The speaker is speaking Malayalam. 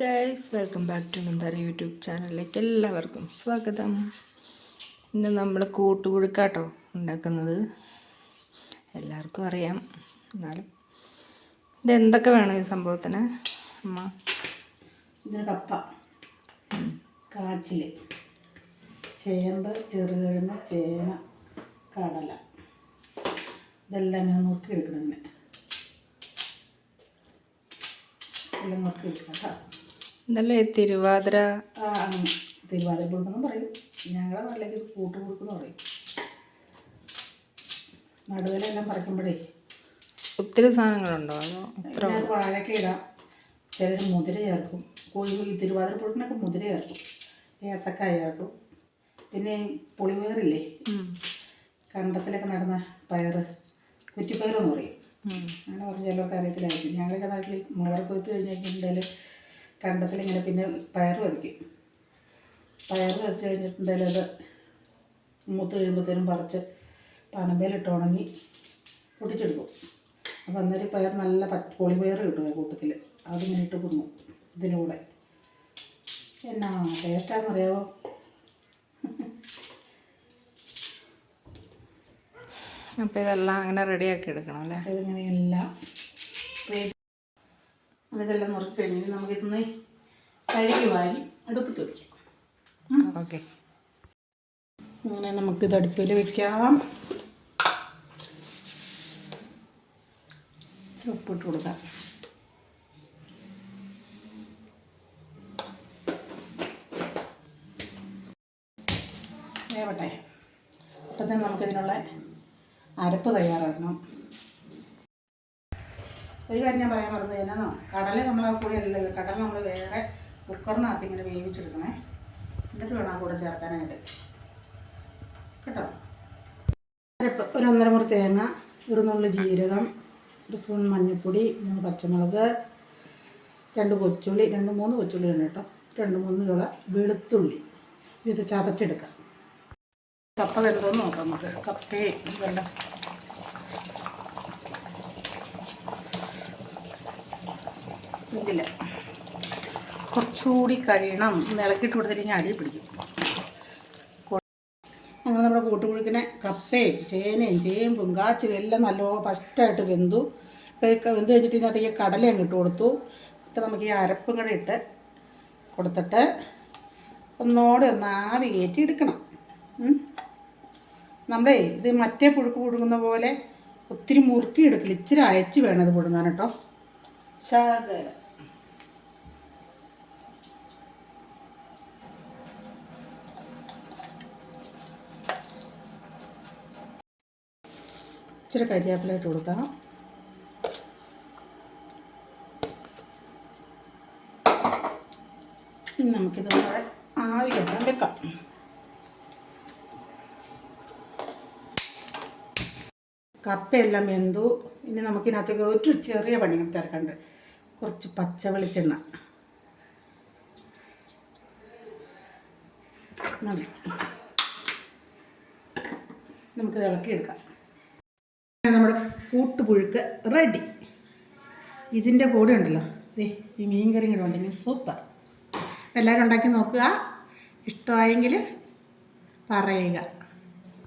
Guys welcome back to Mandara YouTube ചാനലിലേക്ക് എല്ലാവർക്കും സ്വാഗതം. ഇന്ന് നമ്മൾ കൂട്ടുപുഴുക്കാട്ടോ ഉണ്ടാക്കുന്നത്. എല്ലാവർക്കും അറിയാം. എന്നാലും ഇതെന്തൊക്കെ വേണം ഈ സംഭവത്തിന്? അമ്മ. ഇതിന് കപ്പ. കാച്ചിൽ ചേമ്പ് ചെറുകിഴങ്ങ് ചേന കടല. ഇതെല്ലാം ഞാൻ നോക്കി എടുക്കണം എല്ലാം നോക്കി എടുക്കാം കേട്ടോ. ഇതല്ലേ തിരുവാതിര. തിരുവാതിര കൊടുക്കണം പറയും. ഞങ്ങളുടെ നാട്ടിലേക്ക് കൂട്ട് കൊടുക്കുന്നു പറയും. നടുവിലെല്ലാം പറിക്കുമ്പോഴേ. ഒത്തിരി സാധനങ്ങളുണ്ടോ? അതോ ഇത്ര വാഴയ്ക്ക ഇടാം. ചിലർ മുതിര ചേർക്കും. കോഴി തിരുവാതിര പൊട്ടിനൊക്കെ മുതിര ചേർക്കും. ഏത്തക്കായ ചേർക്കും. പിന്നെ പുളിപയറില്ലേ കണ്ടത്തിലൊക്കെ നടന്ന പയറ്. കുറ്റിപ്പയറെന്ന് പറയും. അങ്ങനെ പറഞ്ഞ ചിലവർക്ക് അറിയത്തില്ലായിരിക്കും. ഞങ്ങളൊക്കെ നാട്ടിൽ മുളക് കൊയ്ത്ത് കഴിഞ്ഞിട്ടുണ്ടെങ്കിൽ കണ്ടത്തിലിങ്ങനെ പിന്നെ പയർ വരയ്ക്കും. പയർ വരച്ച് കഴിഞ്ഞിട്ടുണ്ടെങ്കിൽ അത് മൂത്ത് കഴിയുമ്പോഴത്തേനും പറിച്ച് പനമ്പേലിട്ട് ഉണങ്ങി പൊട്ടിച്ചെടുക്കും. അപ്പോൾ അന്നേരം പയർ നല്ല പച്ച പൊളിപയർ കിട്ടും ആ കൂട്ടത്തിൽ. അതിങ്ങനെ ഇട്ട് കുന്നു ഇതിലൂടെ. എന്നാ ടേസ്റ്റാണെന്ന് അറിയാവോ അപ്പോൾ ഇതെല്ലാം അങ്ങനെ റെഡിയാക്കി എടുക്കണം അല്ലേ? ഇതിങ്ങനെ എല്ലാം ഇതെല്ലാം നുറുക്കി നമുക്ക് നമുക്കിതൊന്ന് കഴുകി വാരി അടുപ്പത്ത് വയ്ക്കാം ഓക്കെ. അങ്ങനെ നമുക്കിത് അടുപ്പിൽ വെക്കാം. ഉപ്പിട്ട് കൊടുക്കാം. വേവട്ടെ. അപ്പത്തന്നെ നമുക്കിതിനുള്ള അരപ്പ് തയ്യാറാക്കണം. ഒരു കാര്യം ഞാൻ പറയാൻ മറന്നു എന്നാന്നോ? കടൽ നമ്മൾ ആ കൂടെ അല്ലല്ലോ. കടൽ നമ്മൾ വേറെ കുക്കറിനകത്ത് ഇങ്ങനെ വേവിച്ചെടുക്കണേ. എന്നിട്ട് വേണം ആ കൂടെ ചേർക്കാനായിട്ട്. കേട്ടോ? ഒരു ഒന്നര മുറി തേങ്ങ ഒരു നുള്ളി ജീരകം ഒരു സ്പൂൺ മഞ്ഞൾപ്പൊടി മൂന്ന് പച്ചമുളക് രണ്ട് കൊച്ചുള്ളി രണ്ട് മൂന്ന് കൊച്ചുള്ളി ഉണ്ട് കേട്ടോ. രണ്ട് മൂന്ന് ചുള വെളുത്തുള്ളി. ഇത് ചതച്ചെടുക്കാം. കപ്പ വെന്തോന്ന് നോക്കാം നമുക്ക്. കപ്പേ ഇതെല്ലാം ഇതില്ല കുറച്ചുകൂടി കഴിയണം. ഇളക്കിയിട്ട് കൊടുത്തില്ലെങ്കിൽ അടി പിടിക്കും. അങ്ങനെ നമ്മുടെ കൂട്ടുകുഴുക്കിനെ കപ്പയും ചേനയും ചേമ്പും കാച്ചും എല്ലാം നല്ലോണം ഫസ്റ്റായിട്ട് വെന്തു. ഇപ്പോൾ വെന്ത് കഴിഞ്ഞിട്ട് ഇതിനകത്തേക്ക് കടലയും ഇട്ട് കൊടുത്തു. ഇപ്പം നമുക്ക് ഈ അരപ്പും കൂടെ ഇട്ട് കൊടുത്തിട്ട് ഒന്നോടെ ഒന്ന് ആവി കയറ്റി എടുക്കണം നമ്മുടെ ഇത് മറ്റേ പുഴുക്ക് പുഴുങ്ങുന്ന പോലെ ഒത്തിരി മുറുക്കി എടുക്കില്ല ഇച്ചിരി അയച്ച് വേണം ഇത് പുഴുങ്ങാൻ കേട്ടോ. ഇച്ചിരി കരിവേപ്പില ഇട്ട് കൊടുക്കാം. ഇനി നമുക്കിത് നമ്മുടെ ആവി കയറ്റാൻ വെക്കാം. കപ്പയെല്ലാം എന്തു ഇനി നമുക്കിതിനകത്തേക്ക് ഒരു ചെറിയ പണി ചേർക്കണ്ട്. കുറച്ച് പച്ച വെളിച്ചെണ്ണ. നമുക്ക് ഇളക്കിയെടുക്കാം. കൂട്ടുപുഴുക്ക് റെഡി ഇതിന്റെ കൂടെ ഉണ്ടല്ലോ. ദേ ഈ മീൻ കറി കൂടെ ഉണ്ടെങ്കിൽ സൂപ്പർ. എല്ലാവരും ഉണ്ടാക്കി നോക്കുക. ഇഷ്ടമായെങ്കിൽ പറയുക.